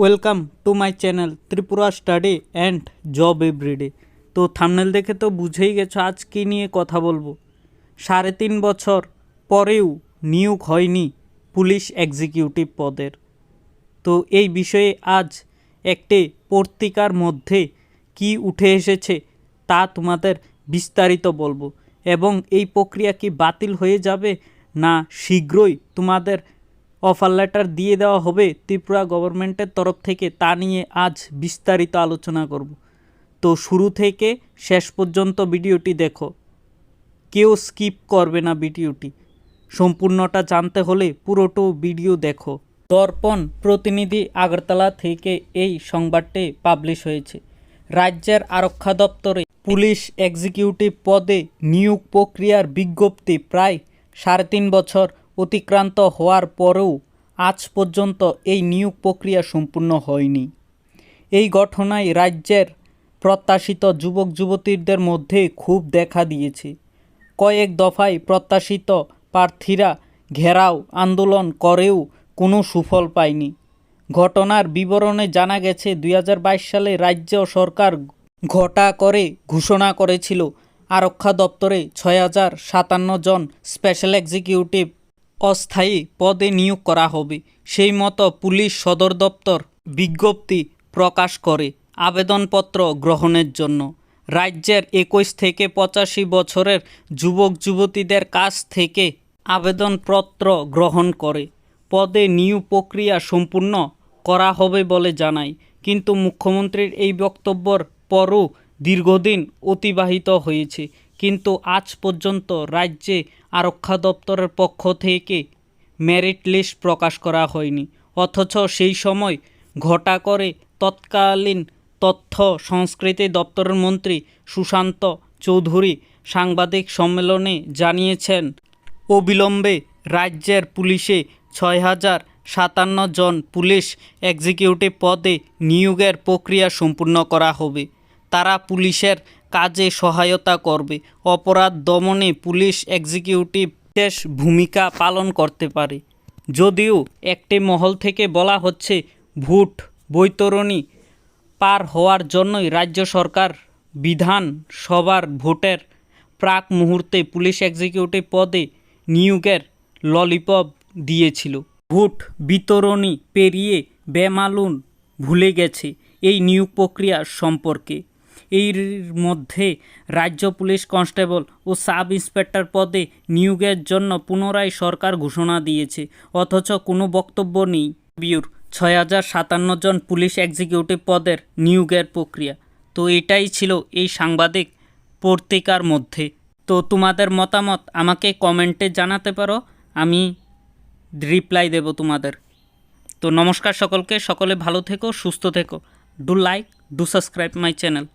Welcome to my channel Tripura study and job everyday তো thumbnail দেখে তো বুঝেই গেছো আজ কী নিয়ে কথা বলব। সাড়ে তিন বছর পরেও নিয়োগ হয়নি পুলিশ এক্সিকিউটিভ পদের। তো এই বিষয়ে আজ একটি পত্রিকার মধ্যে কি উঠে এসেছে তা তোমাদের বিস্তারিত বলব। এবং এই প্রক্রিয়া কি বাতিল হয়ে যাবে না শীঘ্রই তোমাদের অফার লেটার দিয়ে দেওয়া হবে ত্রিপুরা গভর্নমেন্টের তরফ থেকে, তা নিয়ে আজ বিস্তারিত আলোচনা করব। তো শুরু থেকে শেষ পর্যন্ত ভিডিওটি দেখো। কেউ স্কিপ করবে না ভিডিওটি। সম্পূর্ণটা জানতে হলে পুরোটো ভিডিও দেখো। দর্পণ প্রতিনিধি আগরতলা থেকে এই সংবাদটি পাবলিশ হয়েছে। রাজ্যের আরক্ষা দপ্তরে পুলিশ এক্সিকিউটিভ পদে নিয়োগ প্রক্রিয়ার বিজ্ঞপ্তি প্রায় সাড়ে তিন বছর অতিক্রান্ত হওয়ার পরেও আজ পর্যন্ত এই নিয়োগ প্রক্রিয়া সম্পূর্ণ হয়নি। এই ঘটনায় রাজ্যের প্রত্যাশিত যুবক যুবতীদের মধ্যে খুব দেখা দিয়েছে। কয়েক দফায় প্রত্যাশিত প্রার্থীরা ঘেরাও আন্দোলন করেও কোনো সুফল পায়নি। ঘটনার বিবরণে জানা গেছে দু হাজার বাইশ সালে রাজ্য সরকার ঘটা করে ঘোষণা করেছিল, আরক্ষা দপ্তরে ছয় হাজার সাতান্ন জন স্পেশাল এক্সিকিউটিভ অস্থায়ী পদে নিয়োগ করা হবে। সেই মতো পুলিশ সদর দপ্তর বিজ্ঞপ্তি প্রকাশ করে আবেদনপত্র গ্রহণের জন্য। রাজ্যের একুশ থেকে পঁচাশি বছরের যুবক, যুবতীদের কাছ থেকে আবেদনপত্র গ্রহণ করে। পদে নিয়োগ প্রক্রিয়া সম্পূর্ণ করা হবে বলে জানায়। কিন্তু মুখ্যমন্ত্রীর এই বক্তব্যর পরও দীর্ঘদিন অতিবাহিত হয়েছে। কিন্তু আজ পর্যন্ত রাজ্যে আরক্ষা দপ্তরের পক্ষ থেকে মেরিট লিস্ট প্রকাশ করা হয়নি। অথচ সেই সময় ঘটা করে তৎকালীন তথ্য সংস্কৃতি দপ্তরের মন্ত্রী সুশান্ত চৌধুরী সাংবাদিক সম্মেলনে জানিয়েছেন, অবিলম্বে রাজ্যের পুলিশে ছয় হাজার সাতান্ন জন পুলিশ এক্সিকিউটিভ পদে নিয়োগের প্রক্রিয়া সম্পূর্ণ করা হবে। তারা পুলিশের কাজে সহায়তা করবে। অপরাধ দমনে পুলিশ এক্সিকিউটিভ বিশেষ ভূমিকা পালন করতে পারে। যদিও একটি মহল থেকে বলা হচ্ছে, ভোট বৈতরণী পার হওয়ার জন্যই রাজ্য সরকার বিধান সভার ভোটের প্রাক মুহূর্তে পুলিশ এক্সিকিউটিভ পদে নিয়োগের ললিপপ দিয়েছিল। ভোট বিতরণী পেরিয়ে বেমালুন ভুলে গেছে এই নিয়োগ প্রক্রিয়া সম্পর্কে। এর মধ্যে রাজ্য পুলিশ কনস্টেবল ও সাব ইন্সপেক্টর পদে নিয়োগের জন্য পুনরায় সরকার ঘোষণা দিয়েছে, অথচ কোনো বক্তব্য নেই। বিউর ছয় হাজার সাতান্ন জন পুলিশ এক্সিকিউটিভ পদের নিয়োগের প্রক্রিয়া। তো এটাই ছিল এই সাংবাদিক পত্রিকার মধ্যে। তো তোমাদের মতামত আমাকে কমেন্টে জানাতে পারো, আমি রিপ্লাই দেব তোমাদের। তো নমস্কার সকলকে, সকলে ভালো থেকো, সুস্থ থেকো। Do like, do subscribe my channel.